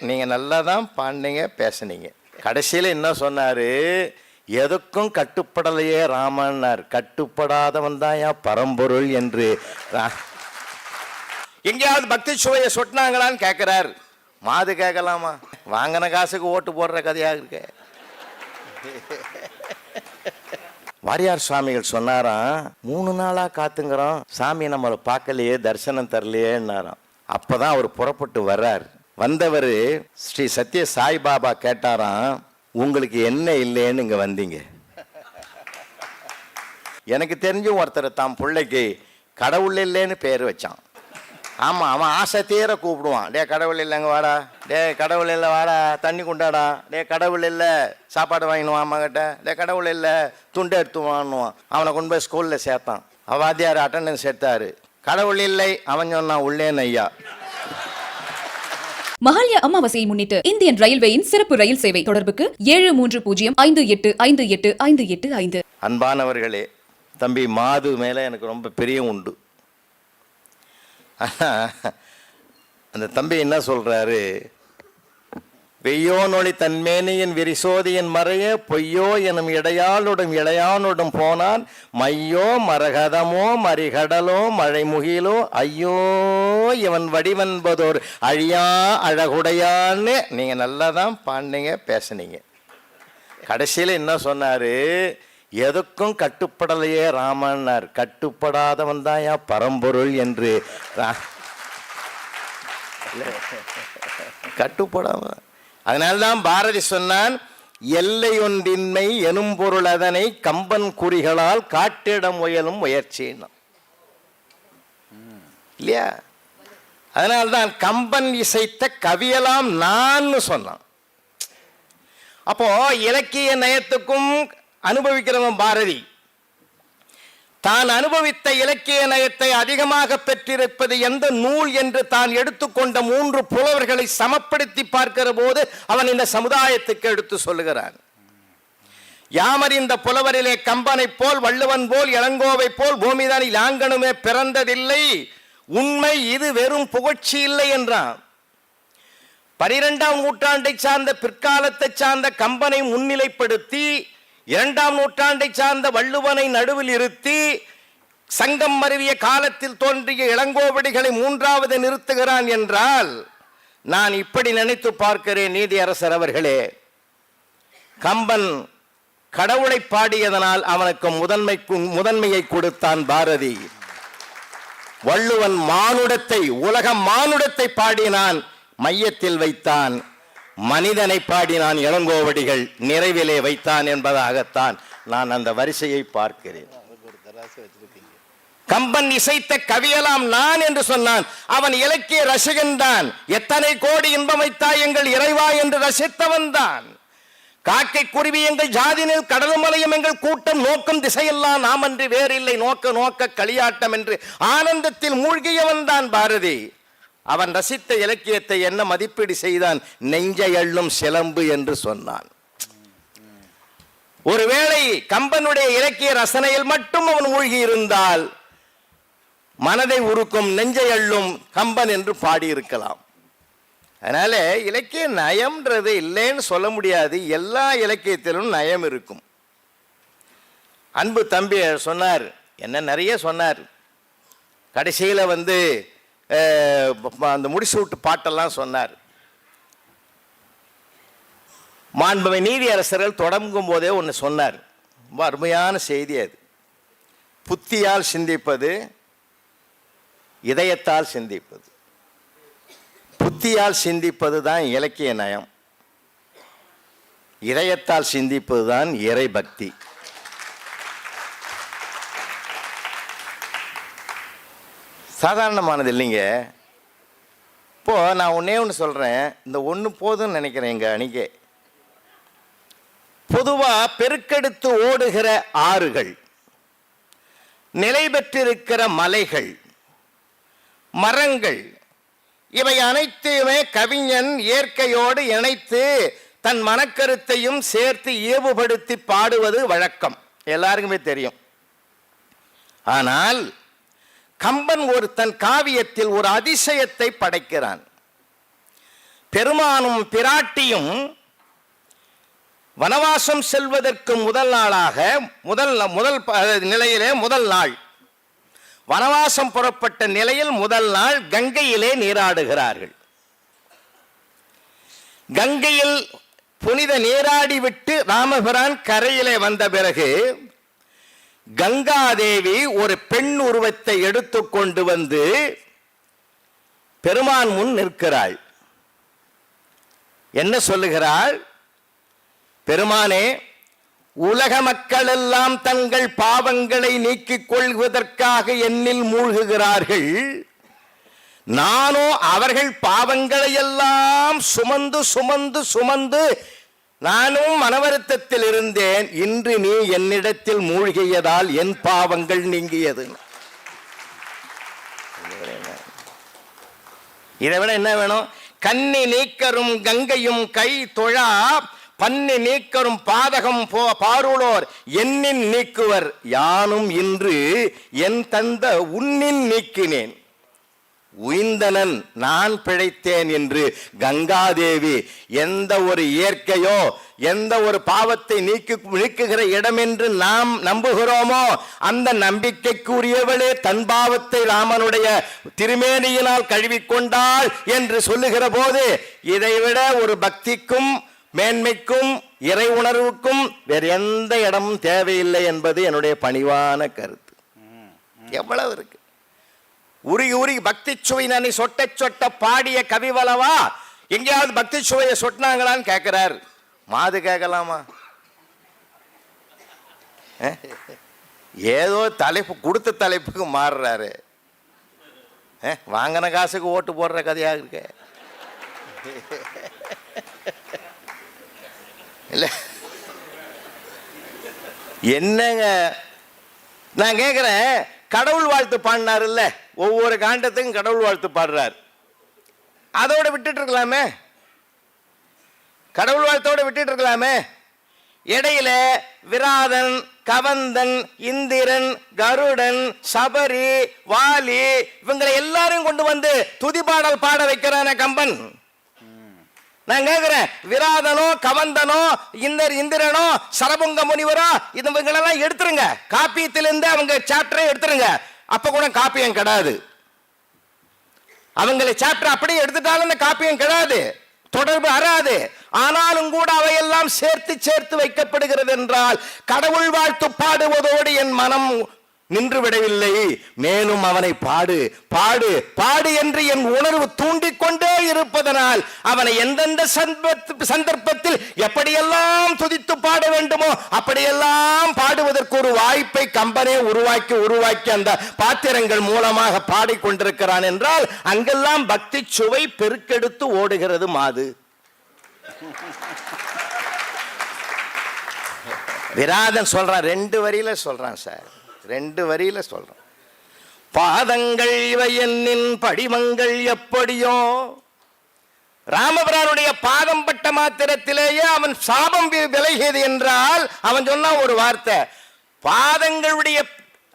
நீங்கள் நல்லா தான் பாண்டிங்க பேசுனீங்க. கடைசியில் என்ன சொன்னார்? எதுக்கும் கட்டுப்படலையே ராமன்னார். கட்டுப்படாதவன் தான் ஏன் பரம்பொருள் என்று. ரா- எங்கேயாவது பக்தி சுவையை சொட்டினாங்களான்னு கேட்குறார் மாது கேட்கலாமா வாங்கின காசுக்கு ஓட்டு போடுற கதையாக இருக்கு. வாரியார் சுவாமிகள் சொன்னாராம் மூணு நாளாக காத்துங்கிறோம். சாமி நம்மளை பார்க்கலையே தரிசனம் தரலையேன்னாராம். அப்போ தான் அவர் புறப்பட்டு வர்றார். வந்தவர் ஸ்ரீ சத்ய சாய்பாபா கேட்டாராம் உங்களுக்கு என்ன இல்லைன்னு இங்கே வந்தீங்க? எனக்கு தெரிஞ்சும் ஒருத்தர் தான் பிள்ளைக்கு கடவுள் இல்லைன்னு பேர் வச்சான். ஆமாம் அவன் ஆசை தீர கூப்பிடுவான். டே கடவுள் இல்லைங்க வாடா. டே கடவுள் இல்லை வாடா. தண்ணி கொண்டாடா. டே கடவுள் இல்லை. சாப்பாடு வாங்கினுவான் அம்மாக்கிட்ட டே கடவுள் இல்லை. துண்டு எடுத்து வாங்குவான் அவனை கொண்டு போய் ஸ்கூலில் சேர்த்தான். அவன் வாத்தியார் அட்டண்டன்ஸ் எடுத்தாரு. கடவுள் இல்லை. அவன் சொன்னான் உள்ளேன்னு ஐயா. மகாலய அமாவாசையை முன்னிட்டு இந்தியன் ரயில்வேயின் சிறப்பு ரயில் சேவை தொடர்புக்கு ஏழு மூன்று பூஜ்ஜியம் ஐந்து எட்டு ஐந்து எட்டு ஐந்து எட்டு ஐந்து. அன்பானவர்களே தம்பி மாது மேலே எனக்கு ரொம்ப பெரிய உண்டு. அந்த தம்பி என்ன சொல்றாரு? வெய்யோ நொழி தன்மேனியின் விரிசோதியின் மறைய பொய்யோ எனும் இடையாளுடன் இளையானுடன் போனான். மையோ மரகதமோ மறிகடலோ மழைமுகிலோ ஐயோ இவன் வடிவன்பதோர் அழியா அழகுடையான்னு நீங்கள் நல்லா தான் பாண்டிங்க பேசுனீங்க. கடைசியில் என்ன சொன்னார்? எதுக்கும் கட்டுப்படலையே ராமன்னார். கட்டுப்படாதவன் தான் யா பரம்பொருள் என்று. கட்டுப்படாம அதனால்தான் பாரதி சொன்னான் எல்லை ஒன்றின்மை எனும் பொருள் அதனை கம்பன் குறிகளால் காட்டிட முயலும் முயற்சின்னா இல்லையா? அதனால்தான் கம்பன் இசைத்த கவியலாம் நான் சொன்னான். அப்போ இலக்கிய நயத்துக்கும் அனுபவிக்கிறவன் பாரதி. தான் அனுபவித்த இலக்கிய நயத்தை அதிகமாக பெற்றிருப்பது எந்த நூல் என்று தான் எடுத்துக்கொண்ட மூன்று புலவர்களை சமப்படுத்தி பார்க்கிற போது அவன் இந்த சமுதாயத்துக்கு எடுத்து சொல்லுகிறான். யாமர் இந்த புலவரிலே கம்பனை போல் வள்ளுவன் போல் இளங்கோவை போல் பூமிதானில் யாங்கனுமே பிறந்ததில்லை. உண்மை இது வெறும் புகழ்ச்சி இல்லை என்றான். பனிரெண்டாம் நூற்றாண்டை சார்ந்த பிற்காலத்தை சார்ந்த கம்பனை முன்னிலைப்படுத்தி இரண்டாம் நூற்றாண்டை சார்ந்த வள்ளுவனை நடுவில் இருத்தி சங்கம் மருவிய காலத்தில் தோன்றிய இளங்கோவடிகளை மூன்றாவது நிறுத்துகிறான் என்றால் நான் இப்படி நினைத்து பார்க்கிறேன் நீதியரசர் அவர்களே. கம்பன் கடவுளை பாடியதனால் அவனுக்கு முதன்மை முதன்மையை கொடுத்தான் பாரதி. வள்ளுவன் மானுடத்தை உலக மானுடத்தை பாடினான் மையத்தில் வைத்தான். மனிதனை பாடினான் இளங்கோவடிகள் நிறைவிலே வைத்தான் என்பதாகத்தான் நான் அந்த வரிசையை பார்க்கிறேன். கம்பன் இசைத்த கவியலாம் நான் என்று சொன்னான். அவன் இலக்கிய ரசிகன்தான் எத்தனை கோடி இன்பம் வைத்தா எங்கள் இறைவா என்று ரசித்தவன் தான். காக்கை குருவி எங்கள் ஜாதினில் கடலுமலையும் எங்கள் கூட்டம் நோக்கம் திசையெல்லாம் நாம் அன்று வேறில்லை. நோக்க நோக்க களியாட்டம் என்று ஆனந்தத்தில் மூழ்கியவன் தான் பாரதி. அவன் ரசித்த இலக்கியத்தை என்ன மதிப்பீடு செய்தான்? நெஞ்சை அள்ளும் சிலம்பு என்று சொன்னான். ஒருவேளை கம்பனுடைய இலக்கிய ரசனையில் மட்டும் அவன் மூழ்கி இருந்தால் மனதை உருக்கும் நெஞ்சை அள்ளும் கம்பன் என்று பாடியிருக்கலாம். அதனால இலக்கிய நயம்ன்றது இல்லைன்னு சொல்ல முடியாது. எல்லா இலக்கியத்திலும் நயம் இருக்கும். அன்பு தம்பி சொன்னார் என்ன நிறைய சொன்னார். கடைசியில் வந்து அந்த முடிசூட்டு விட்டு பாட்டெல்லாம் சொன்னார். மாண்புமை நீதி அரசர்கள் தொடங்கும் போதே ஒன்று சொன்னார். ரொம்ப அருமையான செய்தி அது. புத்தியால் சிந்திப்பது இதயத்தால் சிந்திப்பது. புத்தியால் சிந்திப்பது தான் இலக்கிய நயம். இதயத்தால் சிந்திப்பது தான் இறை பக்தி. சாதாரணமானது இல்லைங்க. இப்போ நான் ஒன்னே ஒன்று சொல்கிறேன் இந்த ஒன்று போதும்னு நினைக்கிறேன் எங்கள் அணிக்கே. பொதுவாக பெருக்கெடுத்து ஓடுகிற ஆறுகள் நிலை பெற்றிருக்கிற மலைகள் மரங்கள் இவை அனைத்தையுமே கவிஞன் இயற்கையோடு இணைத்து தன் மனக்கருத்தையும் சேர்த்து இயவுபடுத்தி பாடுவது வழக்கம். எல்லாருக்குமே தெரியும். ஆனால் கம்பன் ஒரு தன் காவியத்தில் ஒரு அதிசயத்தை படைக்கிறான். பெருமானும் பிராட்டியும் வனவாசம் செல்வதற்கு முதல் நாளாக முதல் முதல் ப- நிலையிலே முதல் நாள். வனவாசம் புறப்பட்ட நிலையில் முதல் நாள் கங்கையிலே நீராடுகிறார்கள். கங்கையில் புனித நீராடிவிட்டு ராமபிரான் கரையிலே வந்த பிறகு கங்காதேவி ஒரு பெண் உருவத்தை எடுத்துக்கொண்டு வந்து பெருமான் முன் நிற்கிறாள். என்ன சொல்லுகிறாள்? பெருமானே உலக மக்கள் எல்லாம் தங்கள் பாவங்களை நீக்கிக் கொள்வதற்காக என்னில் மூழ்குகிறார்கள். நானோ அவர்கள் பாவங்களை எல்லாம் சுமந்து சுமந்து சுமந்து நானும் மனவருத்தத்தில் இருந்தேன் இன்று நீ என்னிடத்தில் மூழ்கியதால் என் பாவங்கள் நீங்கியது. இதை விட என்ன வேணும்? கன்னி நீக்கரும் கங்கையும் கை தொழா பன்னி நீக்கரும் பாதகம் போ பாருளோர் என்னின் நீக்குவர். யானும் இன்று என் தந்த உன்னின் நீக்கினேன். உய்ந்தனன் நான் பிழைத்தேன் என்று கங்காதேவி எந்த ஒரு இயற்கையோ எந்த ஒரு பாவத்தை நீக்கி நீக்குகிற இடம் என்று நாம் நம்புகிறோமோ அந்த நம்பிக்கைக்குரியவளே தன் பாவத்தை ராமனுடைய திருமேனியினால் கழுவிக்கொண்டாள் என்று சொல்லுகிற போது இதைவிட ஒரு பக்திக்கும் மேன்மைக்கும் இறை உணர்வுக்கும் வேறு எந்த இடமும் தேவையில்லை என்பது என்னுடைய பணிவான கருத்து. எவ்வளவு இருக்கு? உருகி உருகி பக்தி சுவை சொட்ட சொட்ட பாடிய கவிவலவா எங்கேயாவது பக்தி சுவையை சொட்டினாங்களான்னு கேட்கிறார் மாது கேட்கலாமா ஏதோ தலைப்பு கொடுத்த தலைப்புக்கு மாறுறாரு. வாங்கின காசுக்கு ஓட்டு போடுற கதையாக இருக்கு? இல்லை. என்னங்க? நான் கேட்குறேன் கடவுள் வாழ்த்து பாடினார் இல்லை ஒவ்வொரு காண்டத்துக்கும் கடவுள் வாழ்த்து பாடுறார் அதோட விட்டுட்டு இருக்கலாமே. கடவுள் வாழ்த்தோட விட்டுட்டு இருக்கலாமே. இடையில விராதன் கவந்தன் இந்திரன் கருடன் சபரி வாலி இவங்களை எல்லாரையும் கொண்டு வந்து துதிப்பாடல் பாட வைக்கிறான கம்பன். நான் கேட்கிறேன் விராதனோ கவந்தனோ இந்தர் இந்திரனோ சரபுங்க முனிவரோ இது இவங்களெல்லாம் எடுத்துருங்க. காப்பியத்திலிருந்து அவங்க சாப்டரை எடுத்துருங்க. அப்ப கூட காப்பியம் கிடையாது அவங்களை சாப்டர் அப்படியே எடுத்துட்டாலும் அந்த காப்பியம் கிடையாது தொடர்பு அறாது. ஆனாலும் கூட அவையெல்லாம் சேர்த்து சேர்த்து வைக்கப்படுகிறது என்றால் கடவுள் வாழ்த்து பாடுவதோடு என் மனம் நின்று விடவில்லை மேலும் அவனை பாடு பாடு பாடு என்று என் உணர்வு தூண்டிக்கொண்டே இருப்பதனால் அவனை எந்தெந்த சந்தர்ப்பத்தில் எப்படியெல்லாம் துதித்து பாட வேண்டுமோ அப்படியெல்லாம் பாடுவதற்கு ஒரு வாய்ப்பை கம்பனே உருவாக்கி உருவாக்கி அந்த பாத்திரங்கள் மூலமாக பாடிக்கொண்டிருக்கிறான் என்றால் அங்கெல்லாம் பக்தி சுவை பெருக்கெடுத்து ஓடுகிறது மாது. விராதன் சொல்றான் ரெண்டு வரியில சொல்றான் சார். ரெண்டு வரியில சொல்றான் பாதங்கள் இவை என்னின் படிமங்கள் எப்படியோ? ராமபிரானுடைய பாதம் பட்ட மாத்திரத்திலேயே அவன் சாபம் வி- விலகியது என்றால் அவன் சொன்ன ஒரு வார்த்தை பாதங்களுடைய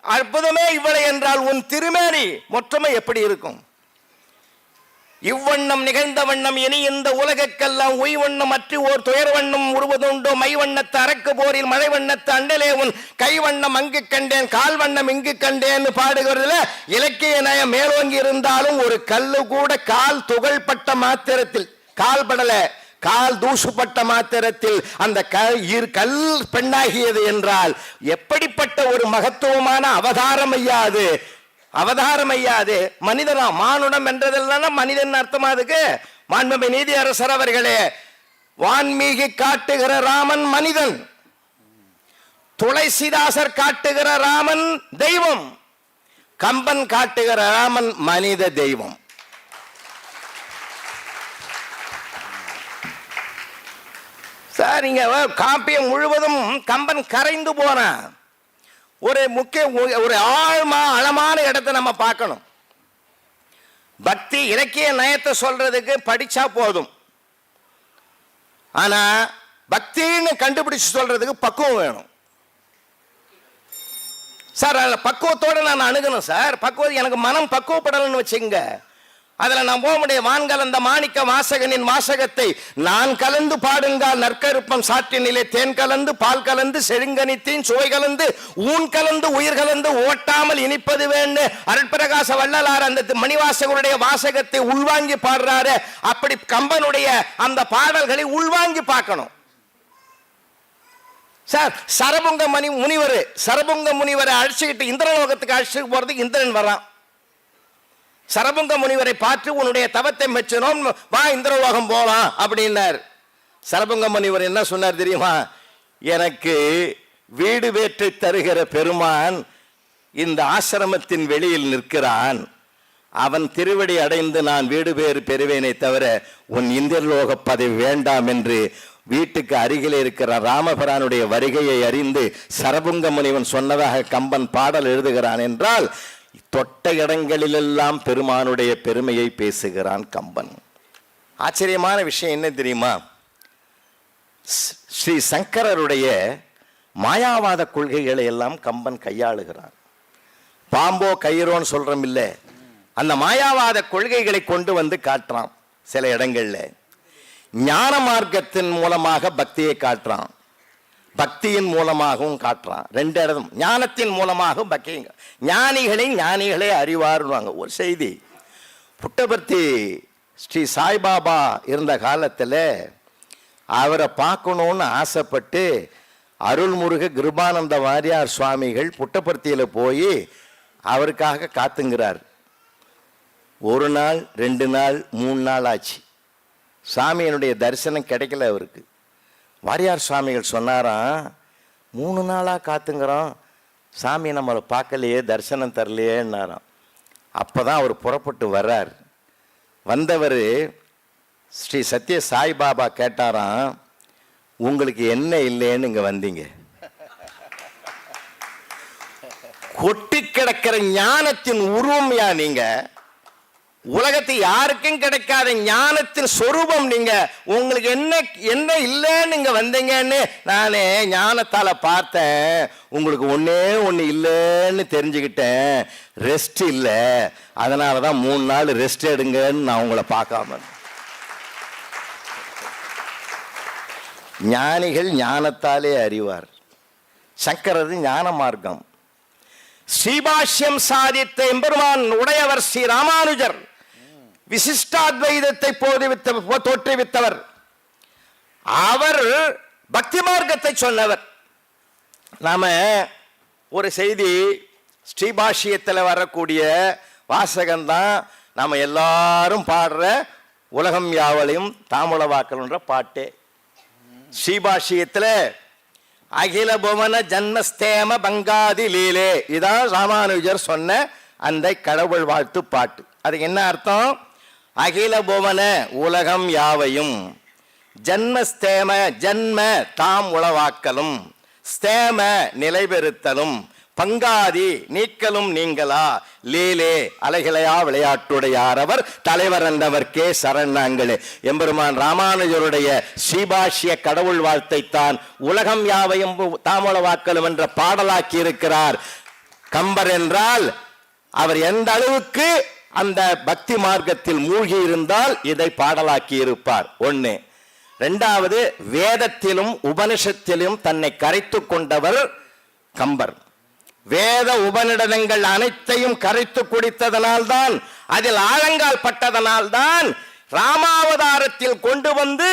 அற்புதமே இவ்வளவு என்றால் உன் திருமேனி மொற்றமை எப்படி இருக்கும்? இவ்வண்ணம் நிகழ்ந்த வண்ணம் இனி இந்த உலகக்கெல்லாம் உய் வண்ணம் அற்றி ஓர் துயர் வண்ணம் உருவதுண்டோ மை வண்ணத்து அரக்கு போரில் மழை வண்ணத்து அண்டலே உன் கை வண்ணம் அங்கு கண்டேன் கால் வண்ணம் இங்கு கண்டேன் பாடுகிறதுல இலக்கிய நயம் மேலோங்கி இருந்தாலும் ஒரு கல்லு கூட கால் துகள்பட்ட மாத்திரத்தில் கால் படல கால் தூசுப்பட்ட மாத்திரத்தில் அந்த க- இரு கல் பெண்ணாகியது என்றால் எப்படிப்பட்ட ஒரு மகத்துவமான அவதாரம் ஐயா அது? அவதாரம் ஐயா அது மனிதனா மானுடம் என்றதெல்லாம் மனிதன் அர்த்தமா அதுக்கு? மாண்புமை நீதி அரசர் அவர்களே வான்மீகி காட்டுகிற ராமன் மனிதன். துளசிதாசர் காட்டுகிற ராமன் தெய்வம். கம்பன் காட்டுகிற ராமன் மனித தெய்வம். சார் இங்க காப்பியம் முழுவதும் கம்பன் கரைந்து போனான். ஒரு முக்கிய ஒரு ஆழ்மா ஆழமான இடத்தை நம்ம பார்க்கணும். பக்தி இலக்கிய நயத்தை சொல்றதுக்கு படிச்சா போதும். ஆனா பக்தின்னு கண்டுபிடிச்சு சொல்றதுக்கு பக்குவம் வேணும். சார் அதில் பக்குவத்தோடு நான் அணுகணும் சார். பக்குவம் எனக்கு மனம் பக்குவப்படலைன்னு வச்சுங்க அதில் நான் போக முடியும் வான் கலந்த மாணிக்க வாசகனின் வாசகத்தை நான் கலந்து பாடுங்கால் நற்கருப்பம் சாற்றினிலே தேன் கலந்து பால் கலந்து செழுங்கனித்தின் சுவை கலந்து ஊன் கலந்து உயிர் கலந்து ஓட்டாமல் இனிப்பது வேண்டு அருட்பிரகாச வள்ளலார் அந்த மணிவாசகருடைய வாசகத்தை உள்வாங்கி பாடுறாரு. அப்படி கம்பனுடைய அந்த பாடல்களை உள்வாங்கி பார்க்கணும். சார் சரபுங்க மணி முனிவர் சரபுங்க முனிவரை அழைச்சிக்கிட்டு இந்திரலோகத்துக்கு அழைச்சிட்டு போறதுக்கு இந்திரன் வரான் சரபுங்க முனிவரை பார்த்து உன்னுடைய தவத்தை மெச்சினோம் வா இந்திரலோகம் போலாம் அப்படின்னார். சரபுங்க முனிவர் என்ன சொன்னார் தெரியுமா? எனக்கு வீடு வேற்றை தருகிற பெருமான் இந்த ஆசிரமத்தின் வெளியில் நிற்கிறான். அவன் திருவடி அடைந்து நான் வீடு பேறு பெறுவேனே தவிர உன் இந்திரலோக பதவி வேண்டாம் என்று வீட்டுக்கு அருகிலே இருக்கிற ராமபிரானுடைய வருகையை அறிந்து சரபுங்க முனிவன் சொன்னதாக கம்பன் பாடல் எழுதுகிறான் என்றால் தொட்ட இடங்களிலெல்லாம் பெருமானுடைய பெருமையை பேசுகிறான் கம்பன். ஆச்சரியமான விஷயம் என்ன தெரியுமா? ஸ்- ஸ்ரீ சங்கரருடைய மாயாவாத கொள்கைகளை எல்லாம் கம்பன் கையாளுகிறான். பாம்போ கயிறோன்னு சொல்றோம் இல்ல. அந்த மாயாவாத கொள்கைகளை கொண்டு வந்து காட்டுறான் சில இடங்கள்ல. ஞான மார்க்கத்தின் மூலமாக பக்தியை காட்டுறான். பக்தியின் மூலமாகவும் காட்டுறான். ரெண்டு இடம் ஞானத்தின் மூலமாகவும் பக்தியும் ஞானிகளை ஞானிகளே அறிவாருவாங்க ஒரு செய்தி. புட்டபர்த்தி ஸ்ரீ சாய்பாபா இருந்த காலத்தில் அவரை பார்க்கணுன்னு ஆசைப்பட்டு அருள்முருக கிருபானந்த வாரியார் சுவாமிகள் புட்டபர்த்தியில் போய் அவருக்காக காத்துங்கிறார். ஒரு நாள் ரெண்டு நாள் மூணு நாள் ஆச்சு. சாமியினுடைய தரிசனம் கிடைக்கல அவருக்கு. வாரியார் சுவாமிகள் சொன்னாராம் மூணு நாளாக காத்துங்கிறோம். சாமி நம்மளை பார்க்கலையே தரிசனம் தரலையேன்னாராம். அப்போ தான் அவர் புறப்பட்டு வர்றார். வந்தவர் ஸ்ரீ சத்ய சாய்பாபா கேட்டாராம் உங்களுக்கு என்ன இல்லைன்னு இங்கே வந்தீங்க. கொட்டி கிடக்கிற ஞானத்தின் உருவம்யா நீங்கள் உலகத்தை யாருக்கும் கிடைக்காத ஞானத்தின் சொரூபம் நீங்க. உங்களுக்கு என்ன என்ன இல்லைன்னு நீங்க வந்தீங்கன்னு நானே ஞானத்தால பார்த்தேன். உங்களுக்கு ஒன்னே ஒன்று இல்லைன்னு தெரிஞ்சுக்கிட்டேன். ரெஸ்ட் இல்லை. அதனால தான் மூணு நாள் ரெஸ்ட் எடுங்கன்னு நான் உங்களை பார்க்காம. ஞானிகள் ஞானத்தாலே அறிவார். சங்கரது ஞான மார்க்கம். ஸ்ரீபாஷ்யம் சாதித்த எம்பெருமான் உடையவர் ஸ்ரீ ராமானுஜர். விசிஷ்டாத்வைதத்தை போதிவித்த தோற்றுவித்தவர். அவர் பக்தி மார்க்கத்தை சொன்னவர். நாம ஒரு செய்தி ஸ்ரீபாஷ்யத்தில் வரக்கூடிய வாசகம்தான் நம்ம எல்லாரும் பாடுற உலகம் யாவலையும் தாமுளவாக்கல்ன்ற பாட்டே. ஸ்ரீபாஷ்யத்தில் அகில புவன ஜன்மஸ்தேம பங்காதி லீலே இதான் ராமானுஜர் சொன்ன அந்த கடவுள் வாழ்த்து பாட்டு. அதுக்கு என்ன அர்த்தம்? அகில புவன உலகம் யாவையும்? ஜன்மஸ்தேம ஜன்ம தாம் உளவாக்கலும் ஸ்தேம நிலைபெறுத்தலும் பங்காதி நீக்கலும் நீங்களா? லீலே அலைகளையா விளையாட்டுடையாரவர் தலைவர் என்றவர் கே சரணாங்களே. எம்பெருமான் ராமானுஜருடைய ஸ்ரீபாஷ்ய கடவுள் வாழ்த்தைத்தான் உலகம் யாவையும் தாமளவாக்கலும் என்ற பாடலாக்கி இருக்கிறார் கம்பர் என்றால் அவர் எந்த அளவுக்கு அந்த பக்தி மார்க்கத்தில் மூழ்கி இருந்தால் இதை பாடலாக்கி இருப்பார் ஒன்று ரெண்டாவது வேதத்திலும் உபனிஷத்திலும் தன்னை கரைத்து கொண்டவர் கம்பர். வேத உபநிடதங்கள் அனைத்தையும் கரைத்து குடித்ததனால்தான் அதில் ஆழங்கால் பட்டதனால்தான் ராமாவதாரத்தில் கொண்டு வந்து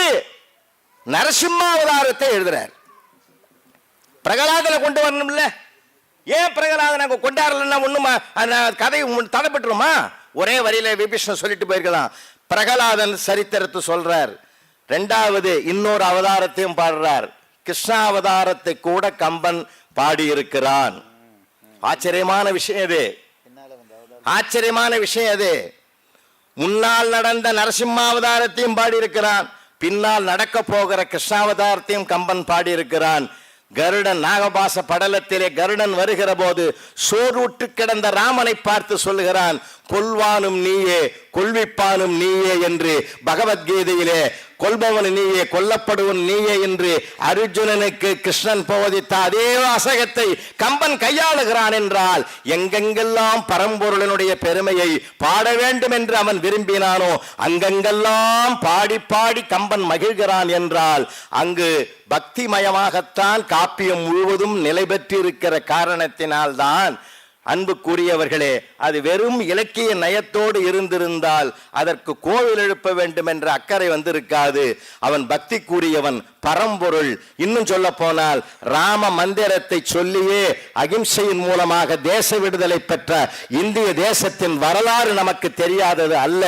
நரசிம்மாவதாரத்தை எழுதுறார். பிரகலாதனை கொண்டு வரணும்ல? ஏன் பிரகலாதனை கொண்டாடலன்னா ஒண்ணுமா? கதை தடைப்பட்டுருமா ஒரே வரியில விபீஷணன் சொல்லிட்டு போயிருக்கலாம். பிரகலாதன் சரித்திரத்தை சொல்றார். ரெண்டாவது இன்னொரு அவதாரத்தையும் பாடுறார். கிருஷ்ண அவதாரத்தை கூட கம்பன் பாடியிருக்கிறான். ஆச்சரியமான விஷயம் அது ஆச்சரியமான விஷயம் அது முன்னால் நடந்த நரசிம்மாவதாரத்தையும் பாடியிருக்கிறான். பின்னால் நடக்க போகிற கிருஷ்ணாவதாரத்தையும் கம்பன் பாடியிருக்கிறான். கருடன் நாகபாச படலத்திலே கருடன் வருகிற போது சோர்வுற்று கிடந்த ராமனை பார்த்து சொல்லுகிறான் கொல்வானும் நீயே கொள்விப்பானும் நீயே என்று பகவத்கீதையிலே கொல்பவன் நீயே கொல்லப்படுவன் நீயே என்று அர்ஜுனனுக்கு கிருஷ்ணன் போதித்த அதே வாசகத்தை கம்பன் கையாளுகிறான் என்றால் எங்கெங்கெல்லாம் பரம்பொருளனுடைய பெருமையை பாட வேண்டும் என்று அவன் விரும்பினானோ அங்கெங்கெல்லாம் பாடி பாடி கம்பன் மகிழ்கிறான் என்றால் அங்கு பக்திமயமாகத்தான் காப்பியம் முழுவதும் நிலை பெற்றிருக்கிற காரணத்தினால்தான் அன்புக்குரியவர்களே அது வெறும் இலக்கிய நயத்தோடு இருந்திருந்தால் அதற்கு கோவில் எழுப்ப வேண்டும் என்ற அக்கறை வந்திருக்காது. அவன் பக்திக்குரியவன் பரம்பொருள். இன்னும் சொல்ல போனால் ராம மந்திரத்தை சொல்லியே அகிம்சையின் மூலமாக தேச விடுதலை பெற்ற இந்திய தேசத்தின் வரலாறு நமக்கு தெரியாதது அல்ல.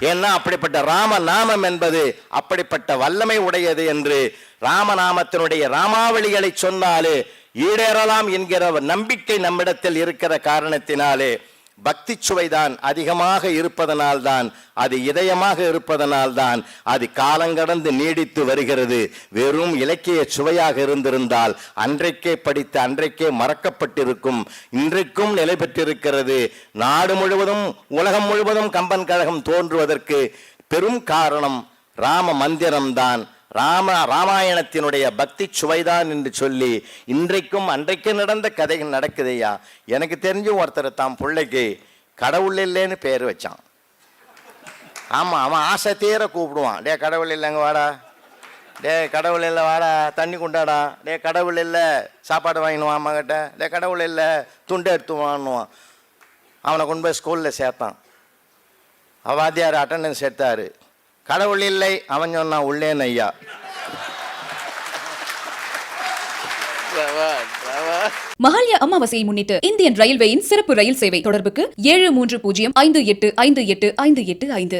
ஏன்னா அப்படிப்பட்ட ராம நாமம் என்பது அப்படிப்பட்ட வல்லமை உடையது என்று ராமநாமத்தினுடைய ராமாவளிகளை சொன்னாலே ஈடேறலாம் என்கிற நம்பிக்கை நம்மிடத்தில் இருக்கிற காரணத்தினாலே பக்தி சுவைதான் அதிகமாக இருப்பதனால்தான் அது இதயமாக இருப்பதனால்தான் அது காலங்கடந்து நீடித்து வருகிறது. வெறும் இலக்கிய சுவையாக இருந்திருந்தால் அன்றைக்கே படித்து அன்றைக்கே மறக்கப்பட்டிருக்கும். இன்றைக்கும் நிலை பெற்றிருக்கிறது. நாடு முழுவதும் உலகம் முழுவதும் கம்பன் கழகம் தோன்றுவதற்கு பெரும் காரணம் ராம மந்திரம்தான். ராம ராமாயணத்தினுடைய பக்தி சுவைதான் என்று சொல்லி இன்றைக்கும் அன்றைக்கு நடந்த கதைகள் நடக்குதையா? எனக்கு தெரிஞ்சு ஒருத்தர் தான் பிள்ளைக்கு கடவுள் இல்லைன்னு பேர் வச்சான். ஆமாம் அவன் ஆசை தீர கூப்பிடுவான். டே கடவுள் இல்லைங்க வாடா. டே கடவுள் இல்லை வாடா. தண்ணி கொண்டாடா. டே கடவுள் இல்லை. சாப்பாடு வாங்கினுவான் அம்மாக்கிட்ட டே கடவுள் இல்லை. துண்டு எடுத்துவான்னுவான். அவனை கொண்டு போய் ஸ்கூலில் சேர்த்தான். அவாத்தியார் அட்டண்டன்ஸ் எடுத்தார். கடவுள் இல்லை அவன் சொன்னான் உள்ளேன் ஐயா மகாலய அமாவாசையை முன்னிட்டு இந்தியன் ரயில்வேயின் சிறப்பு ரயில் சேவை தொடர்புக்கு ஏழு மூன்று பூஜ்ஜியம் ஐந்து எட்டு ஐந்து எட்டு ஐந்து எட்டு ஐந்து.